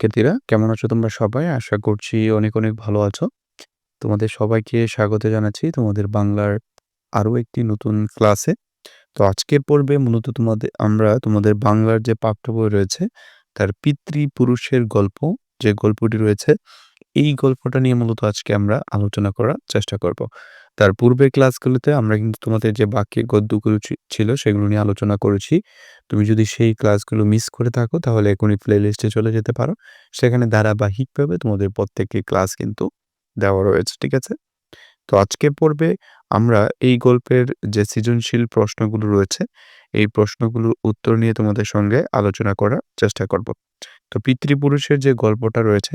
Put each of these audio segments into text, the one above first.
শিক্ষার্থীরা কেমন আছো তোমরা সবাই? আশা করছি অনেক, অনেক ভালো আছো। তোমাদের সবাইকে স্বাগত জানাচ্ছি তোমাদের বাংলার আরও একটি নতুন ক্লাসে। তো আজকের পর্বে মূলত তোমাদের আমরা তোমাদের বাংলার যে পাঠ্য বই রয়েছে তার পিতৃপুরুষের গল্প যে গল্পটি রয়েছে এই গল্পটা নিয়ে মূলত আজকে আমরা আলোচনা করার চেষ্টা করব। তার পূর্বের ক্লাসগুলোতে আমরা কিন্তু তোমাদের যে বাক্যের গদ্যগুলো ছিল সেগুলো নিয়ে আলোচনা করেছি। তুমি যদি সেই ক্লাসগুলো মিস করে থাকো তাহলে এখনই প্লেলিস্টে চলে যেতে পারো। সেখানে ধারাবাহিকভাবে তোমাদের প্রত্যেকটি ক্লাস কিন্তু দেওয়া রয়েছে। ঠিক আছে? তো আজকে পর্বে আমরা এই গল্পের যে সৃজনশীল প্রশ্নগুলো রয়েছে, এই প্রশ্নগুলোর উত্তর নিয়ে তোমাদের সঙ্গে আলোচনা করার চেষ্টা করব। তো পিতৃপুরুষের যে গল্পটা রয়েছে,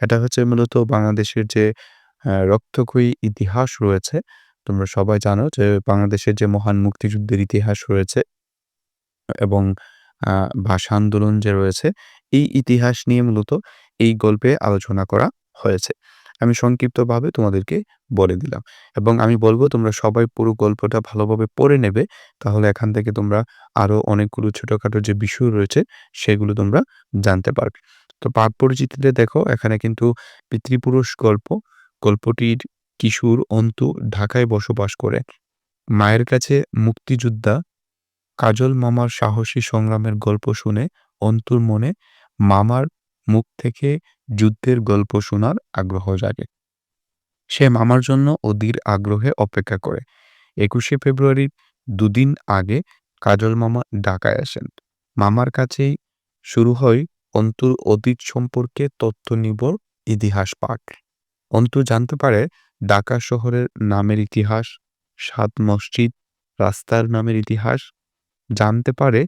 এটা হচ্ছে মূলত বাংলাদেশের যে রক্তক্ষয়ী ইতিহাস রয়েছে। তোমরা সবাই জানো যে বাংলাদেশের যে মহান মুক্তিযুদ্ধের ইতিহাস রয়েছে এবং ভাষা আন্দোলন যে রয়েছে, এই ইতিহাস নিয়ে মূলত এই গল্পে আলোচনা করা হয়েছে। আমি সংক্ষিপ্তভাবে তোমাদেরকে বলে দিলাম এবং আমি বলব তোমরা সবাই পুরো গল্পটা ভালোভাবে পড়ে নেবে, তাহলে এখান থেকে তোমরা আরও অনেকগুলো ছোটোখাটো যে বিষয় রয়েছে, সেগুলো তোমরা জানতে পারবে। তো পাঠ পরিচিতিতে দেখো, এখানে কিন্তু পিতৃপুরুষ গল্প গল্পটির কিশোর অন্তু ঢাকায় বসবাস করে। মায়ের কাছে মুক্তিযোদ্ধা কাজল মামার সাহসী সংগ্রামের গল্প শুনে অন্তুর মনে মামার মুখ থেকে যুদ্ধের গল্প শোনার আগ্রহ জাগে। সে মামার জন্য অধীর আগ্রহে অপেক্ষা করে। একুশে ফেব্রুয়ারির দুদিন আগে কাজল মামা ঢাকায় আসেন। মামার কাছেই শুরু হয় অন্তুর অতীত সম্পর্কে তথ্য নির্ভর ইতিহাস পাঠ। অন্তু জানতে পারে ঢাকা শহরের নামের ইতিহাস, সাত মসজিদ, রাস্তার নামের ইতিহাস। জানতে পারে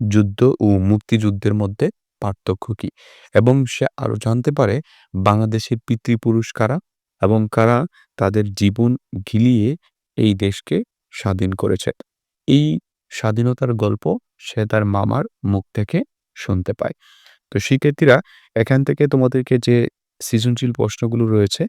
যুদ্ধ ও মুক্তিযুদ্ধের মধ্যে পার্থক্য কী এবং সে আরও জানতে পারে বাংলাদেশের পিতৃপুরুষ কারা এবং কারা তাদের জীবন ঘিলিয়ে এই দেশকে স্বাধীন করেছে। এই স্বাধীনতার গল্প সে তার মামার মুখ থেকে শুনতে পায়। তো শিক্ষার্থীরা, এখান থেকে তোমাদেরকে যে সৃজনশীল প্রশ্নগুলো রয়েছে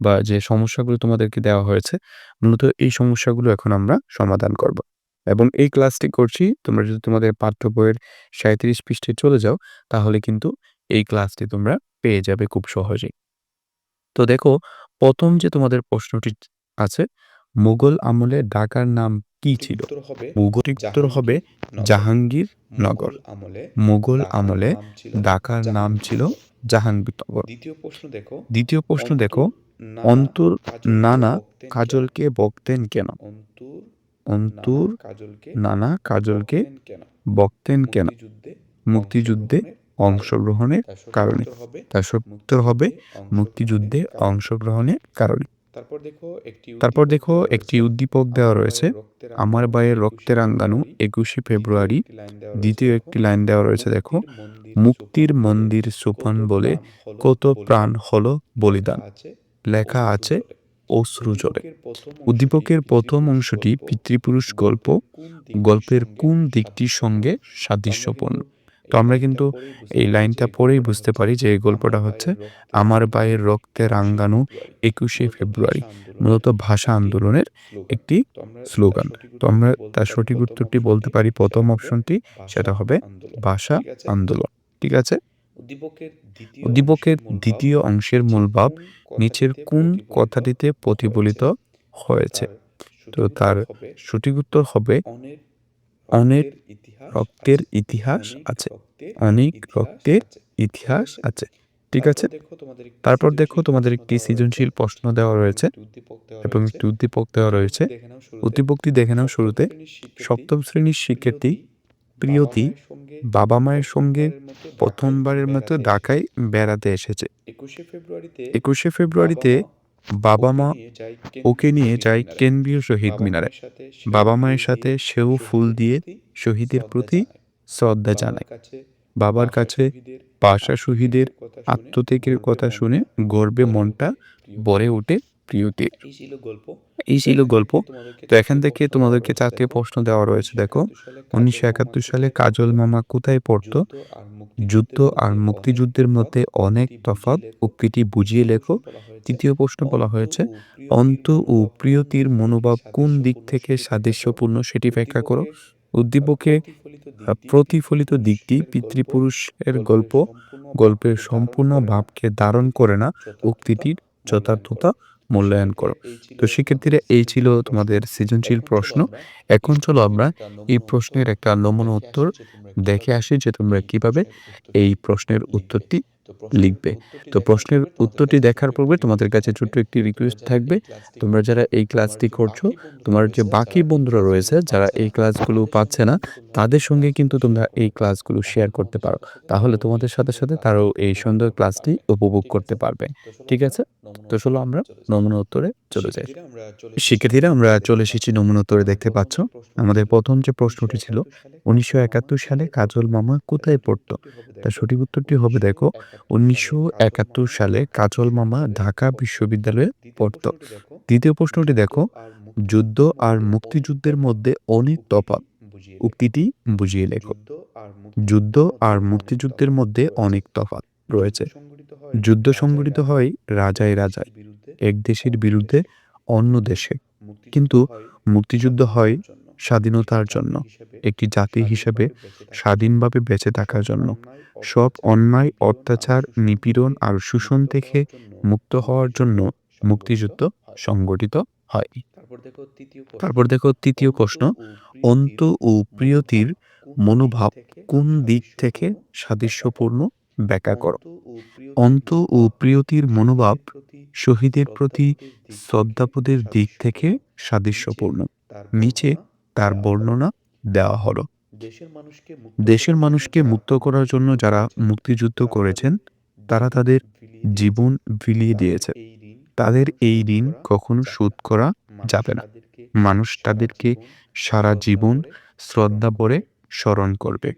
বা যে সমস্যাগুলো তোমাদেরকে দেওয়া হয়েছে মূলত এই সমস্যাগুলো এখন আমরা সমাধান করব। এবং এই ক্লাসটি করছি তোমরা যদি তোমাদের পাঠ্য বইয়ের সাঁত্রিশ পৃষ্ঠে চলে যাও তাহলে কিন্তু এই ক্লাসটি তোমরা পেয়ে যাবে খুব সহজেই। তো দেখো প্রথম যে তোমাদের প্রশ্নটি আছে মুঘল আমলে ঢাকার নাম কি ছিল? মুঘল উত্তর হবে জাহাঙ্গীর নগর মুঘল আমলে ঢাকার নাম ছিল জাহাঙ্গীরনগর। দ্বিতীয় প্রশ্ন দেখো। দ্বিতীয় প্রশ্ন দেখো অন্তর নানা কাজলকে বকতেন কেন? অন্তুর নানা কাজলকে বকতেন কেন? মুক্তিযুদ্ধে অংশগ্রহণের কারণে। তার উত্তর হবে মুক্তিযুদ্ধে অংশগ্রহণের কারণে। তারপর দেখো একটি উদ্দীপক দেওয়া রয়েছে। আমার বায়ের রক্তের আঙ্গানু একুশে ফেব্রুয়ারি। দ্বিতীয় একটি লাইন দেওয়া রয়েছে দেখো। মুক্তির মন্দির সোপান বলে কত প্রাণ হল বলিদান। লেখা আছে অশ্রু জলে উদ্দীপকের প্রথম অংশটি পিতৃপুরুষ গল্প। গল্পের কোন দিকটির সঙ্গে সাদৃশ্যপূর্ণ? তো আমরা কিন্তু এই লাইনটা পড়েই বুঝতে পারি যে এই গল্পটা হচ্ছে, আমার বায়ের রক্তে রাঙ্গানু একুশে ফেব্রুয়ারি মূলত ভাষা আন্দোলনের একটি স্লোগান। তো আমরা তার সঠিক উত্তরটি বলতে পারি প্রথম অপশনটি, সেটা হবে ভাষা আন্দোলন। ঠিক আছে? উদ্দীপকের দ্বিতীয় অংশের মূল ভাব নিচের কোন কথাটিতে প্রতিফলিত হয়েছে? তো তার সঠিক উত্তর হবে অনেক রক্তের ইতিহাস আছে। অনেক রক্তের ইতিহাস আছে। ঠিক আছে? তারপর দেখো তোমাদের একটি সৃজনশীল প্রশ্ন দেওয়া রয়েছে এবং একটি উদ্দীপক দেওয়া রয়েছে। উদ্দীপকটি দেখে নাও শুরুতে। সপ্তম শ্রেণির শিক্ষার্থী প্রিয়তি বাবা মায়ের সঙ্গে প্রথমবারের মতো ঢাকায় বেড়াতে এসেছে। একুশে ফেব্রুয়ারিতে বাবা মা ওকে নিয়ে যায় কেন্দ্রীয় শহীদ মিনারে। বাবা মায়ের সাথে সেও ফুল দিয়ে শহীদের প্রতি শ্রদ্ধা জানায়। বাবার কাছে পাশা শহীদের আত্মত্যাগের কথা শুনে গর্বে মনটা ভরে ওঠে। প্রিয়তির এই ছিল গল্প। তো এখান থেকে তোমাদেরকে চারটে প্রশ্ন দেওয়া রয়েছে দেখো। উনিশশো একাত্তর সালে কাজল মামা কোথায় পড়তো? যুদ্ধ আর মুক্তিযুদ্ধের মধ্যে অনেক তফাৎ উক্তিটি বুঝিয়ে লেখো। তৃতীয় প্রশ্ন বলা হয়েছে অন্ত ও প্রিয়তির মনোভাব কোন দিক থেকে সাদৃশ্যপূর্ণ সেটি ব্যাখ্যা করো। উদ্দীপকে প্রতিফলিত দিকটি পিতৃপুরুষের গল্প। গল্পের সম্পূর্ণ ভাবকে ধারণ করে না। উক্তিটির যথার্থতা মূল্যায়ন করো। তো শিক্ষার্থীরা এই ছিল তোমাদের সৃজনশীল প্রশ্ন। এখন চলো আমরা এই প্রশ্নের একটা নমুনা উত্তর দেখে আসি যে তোমরা কীভাবে এই প্রশ্নের উত্তরটি লিখবে। তো প্রশ্নের উত্তরটি দেখার পূর্বে তোমাদের কাছে ছোট্ট একটি রিকোয়েস্ট থাকবে। তোমরা যারা এই ক্লাসটি করছ, তোমার যে বাকি বন্ধুরা রয়েছে, যারা এই ক্লাসগুলো পাচ্ছে না, তাদের সঙ্গে কিন্তু তোমরা এই ক্লাসগুলো শেয়ার করতে পারো। তাহলে তোমাদের সাথে সাথে তারাও এই সুন্দর ক্লাসটি উপভোগ করতে পারবে। ঠিক আছে? তো চলো আমরা নমুনা উত্তরে চলে যাই। শিক্ষার্থীরা আমরা চলে এসেছি। নমুনা উত্তরে দেখতে পাচ্ছ? আমাদের প্রথম যে প্রশ্নটি ছিল উনিশশো একাত্তর সালে কাজল মামা কোথায় পড়তো? তার সঠিক উত্তরটি হবে দেখো উনিশশো একাত্তর সালে কাজল মামা ঢাকা বিশ্ববিদ্যালয়ে পড়তো। দ্বিতীয় প্রশ্নটি দেখো যুদ্ধ আর মুক্তিযুদ্ধের মধ্যে অনেক তফাৎ। উক্তিটি বুঝিয়ে লেখো। যুদ্ধ আর মুক্তিযুদ্ধের মধ্যে অনেক তফাৎ। রয়েছে। যুদ্ধ সংগঠিত হয় রাজায় রাজায়। এক দেশের বিরুদ্ধে অন্য দেশে। কিন্তু মুক্তিযুদ্ধ হয় স্বাধীনতার জন্য। একটি জাতি হিসেবে স্বাধীনভাবে বেঁচে থাকার জন্য। সব অন্যায় অত্যাচার নিপীড়ন আর শোষণ থেকে মুক্ত হওয়ার জন্য মুক্তিযুদ্ধ সংগঠিত হয়। তারপর দেখো তৃতীয় প্রশ্ন। অন্ত ও প্রিয়তির মনোভাব কোন দিক থেকে সাদৃশ্যপূর্ণ? ব্যাখ্যা করো। অন্ত ও প্রিয়তির মনোভাব শহীদের প্রতি শ্রদ্ধাপদের দিক থেকে সাদৃশ্যপূর্ণ। নিচে তার বর্ণনা দেওয়া হলো। দেশের মানুষকে মুক্ত করার জন্য যারা মুক্তিযুদ্ধ করেছেন তারা তাদের জীবন বিলিয়ে দিয়েছে। তাদের এই ঋণ কখনো শোধ করা যাবে না। মানুষ তাদেরকে সারা জীবন শ্রদ্ধা ভরে স্মরণ করবে।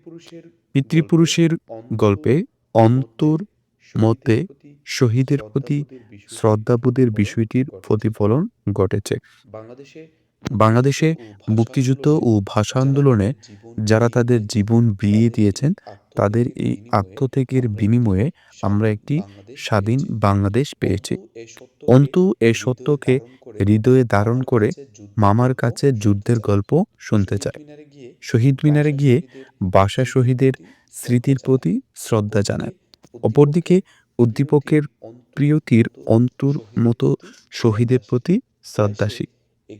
পিতৃপুরুষের গল্পে অন্তর মতে শহীদের প্রতি শ্রদ্ধাবোধের বিষয়টির প্রতিফলন ঘটেছে। বাংলাদেশে মুক্তিযুদ্ধ ও ভাষা আন্দোলনে যারা তাদের জীবন বিলিয়ে দিয়েছেন তাদের এই আত্মত্যাগের বিনিময়ে আমরা একটি স্বাধীন বাংলাদেশ পেয়েছি। অন্তু এ সত্যকে হৃদয়ে ধারণ করে মামার কাছে যুদ্ধের গল্প শুনতে চায়। শহীদ মিনারে গিয়ে বাসা শহীদের স্মৃতির প্রতি শ্রদ্ধা জানায়। অপরদিকে উদ্দীপকের প্রিয়তির অন্তর মতো শহীদের প্রতি শ্রদ্ধাশীল।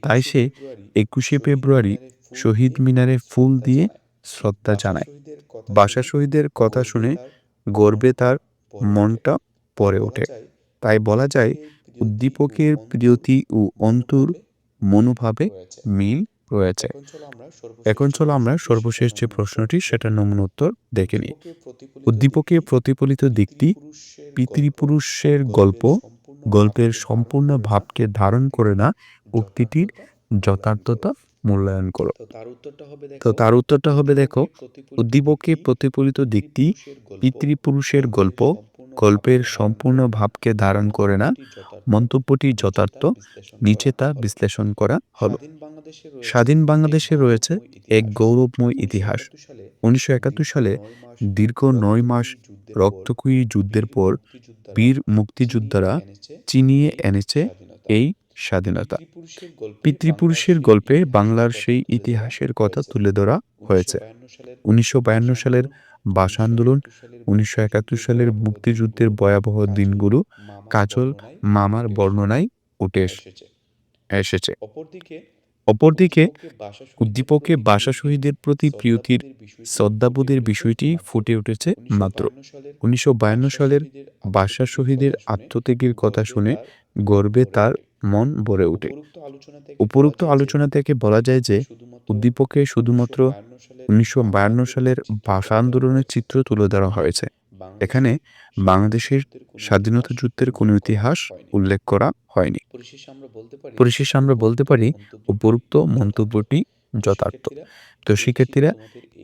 তাই সে একুশে ফেব্রুয়ারি শহীদ মিনারে ফুল দিয়ে শ্রদ্ধা জানায়। বাসা শহীদের কথা শুনে গর্বে তার মনটা পড়ে ওঠে। তাই বলা যায়, উদ্দীপকের প্রিয়তি ও অন্তর মনোভাবে মিল রয়েছে। এখন চলো আমরা সর্বশেষ যে প্রশ্নটি সেটা নমুনা উত্তর দেখে নিই। উদ্দীপকে প্রতিফলিত দিকটি পিতৃপুরুষের গল্প। গল্পের সম্পূর্ণ ভাবকে ধারণ করে না। উক্তিটির যথার্থতা মূল্যায়ন করো। তো তার উত্তরটা হবে দেখো উদ্দীপকে প্রতিফলিত দিকটি পিতৃপুরুষের গল্প। গল্পের সম্পূর্ণ ভাবকে ধারণ করে না। মন্তব্যটি যথার্থ নিচে তা বিশ্লেষণ করা হলো স্বাধীন বাংলাদেশে রয়েছে এক গৌরবময় ইতিহাস। উনিশশো একাত্তর সালে দীর্ঘ নয় মাস রক্তক্ষয়ী যুদ্ধের পর বীর মুক্তিযোদ্ধারা চিনিয়ে এনেছে এই স্বাধীনতা। পিতৃপুরুষের গল্পে বাংলার সেই ইতিহাসের কথা তুলে ধরা হয়েছে। উনিশশো বায়ান্ন সালের ভাষা আন্দোলন উনিশশো একাত্তর সালের মুক্তিযুদ্ধের ভয়াবহ দিনগুলো কাজল মামার বর্ণনায় উঠে এসেছে। অপরদিকে উদ্দীপকে বাসা শহীদের প্রতি প্রিয়তির শ্রদ্ধাবোধের বিষয়টি ফুটে উঠেছে মাত্র। উনিশশো বায়ান্ন সালের বাসা শহীদের আত্মত্যাগের কথা শুনে গর্বে তার মন ভরে ওঠে। উপরোক্ত আলোচনা থেকে বলা যায় যে উদ্দীপকে শুধুমাত্র উনিশশো বায়ান্ন সালের ভাষা আন্দোলনের চিত্র তুলে ধরা হয়েছে। এখানে বাংলাদেশের স্বাধীনতা যুদ্ধের কোনো ইতিহাস উল্লেখ করা হয়নি। পরিশেষে আমরা বলতে পারি উপরোক্ত মন্তব্যটি যথার্থ। তো শিক্ষার্থীরা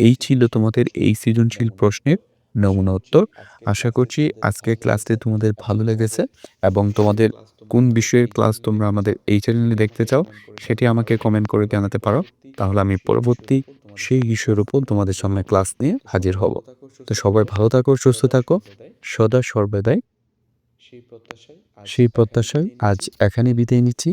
এই ছিল তোমাদের এই সৃজনশীল প্রশ্নের নমুনা উত্তর। আশা করছি আজকের ক্লাসটি তোমাদের ভালো লেগেছে এবং তোমাদের কোন বিষয়ের ক্লাস তোমরা আমাদের এই চ্যানেলে দেখতে চাও সেটি আমাকে কমেন্ট করে জানাতে পারো। তাহলে আমি পরবর্তী সেই বিষয়ের উপর তোমাদের সামনে ক্লাস নিয়ে হাজির হব। তো সবাই ভালো থাকো সুস্থ থাকো। সদা সর্বদাই সেই প্রত্যাশায় আজ এখানে বিদায় নিচ্ছি।